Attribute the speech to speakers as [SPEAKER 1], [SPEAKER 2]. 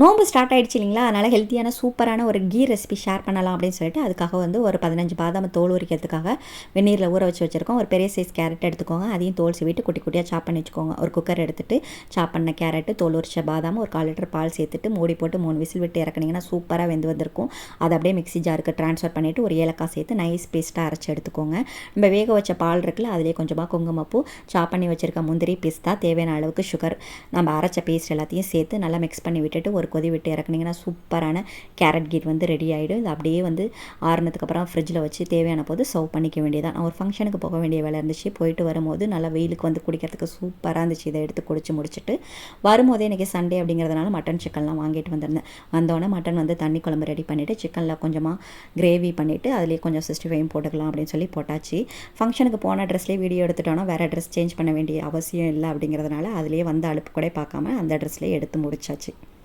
[SPEAKER 1] நோம்பு ஸ்டார்ட் ஆகிடுச்சு இல்லைங்களா? அதனால் ஹெல்த்தியான சூப்பரான ஒரு கீ ரெசிபி ஷேர் பண்ணலாம் அப்படின்னு சொல்லிட்டு அதுக்காக வந்து ஒரு பதினஞ்சு பாதாம் தோல் உரிக்கிறதுக்காக வெந்நீரில் ஊற வச்சு வச்சுருக்கோம். ஒரு பெரிய சைஸ் கேரட் எடுத்துக்கோங்க. அதையும் தோல் சீவிட்டு குட்டி குட்டியாக சாப் பண்ணி வச்சுக்கோங்க. ஒரு குக்கர் எடுத்துகிட்டு சாப் பண்ண கேரட்டு தோல் உரிச்ச பாதாம் ஒரு கால் லிட்டர் பால் சேர்த்துட்டு மூடி போட்டு மூணு விசில் விட்டு இறக்குனீங்கன்னா சூப்பராக வெந்து வந்திருக்கும். அதை அப்படியே மிக்ஸி ஜாருக்கு ட்ரான்ஸ்ஃபர் பண்ணிவிட்டு ஒரு ஏலக்காய் சேர்த்து நைஸ் பேஸ்ட்டாக அரைச்சி எடுத்துக்கோங்க. நம்ம வேக வச்ச பால் இருக்குல்ல அதிலே கொஞ்சமாக குங்குமப்பூ சாப் பண்ணி வச்சுருக்க முந்திரி பிஸ்தா தேவையான அளவுக்கு சுகர் நம்ம அரைச்ச பேஸ்ட் எல்லாத்தையும் சேர்த்து நல்லா மிக்ஸ் பண்ணி விட்டுட்டு ஒரு கொதி விட்டு இறக்குனீங்கன்னா சூப்பரான கேரட் கீட் வந்து ரெடி ஆகிடும் இது அப்படியே வந்து ஆறுனதுக்கப்புறம் ஃப்ரிட்ஜில் வச்சு தேவையான போது சர்வ் பண்ணிக்க வேண்டியதான் நான் ஒரு ஃபங்க்ஷனுக்கு போக வேண்டிய வேலை இருந்துச்சு. போயிட்டு வரும்போது நல்லா வெயிலுக்கு வந்து குடிக்கிறதுக்கு சூப்பராக இருந்துச்சு. இதை எடுத்து குடிச்சு முடிச்சுட்டு வரும்போதே இன்றைக்கி சண்டே அப்படிங்கிறதுனால மட்டன் சிக்கன்லாம் வாங்கிட்டு வந்திருந்தேன். வந்தோடனே மட்டன் வந்து தண்ணி குழம்பு ரெடி பண்ணிவிட்டு சிக்கனில் கொஞ்சமாக கிரேவி பண்ணிவிட்டு அதுலேயே கொஞ்சம் சிக்ஸ்டி ஃபைவ் போட்டுக்கலாம் அப்படின்னு சொல்லி போட்டாச்சு. ஃபங்க்ஷனுக்கு போன ட்ரெஸ்லேயே வீடியோ எடுத்துட்டோன்னா வேறு ட்ரெஸ் சேஞ்ச் பண்ண வேண்டிய அவசியம் இல்லை அப்படிங்கிறதுனால அதுலேயே வந்து அலுப்பு கூட பார்க்காம அந்த ட்ரெஸ்லேயே எடுத்து முடிச்சாச்சு.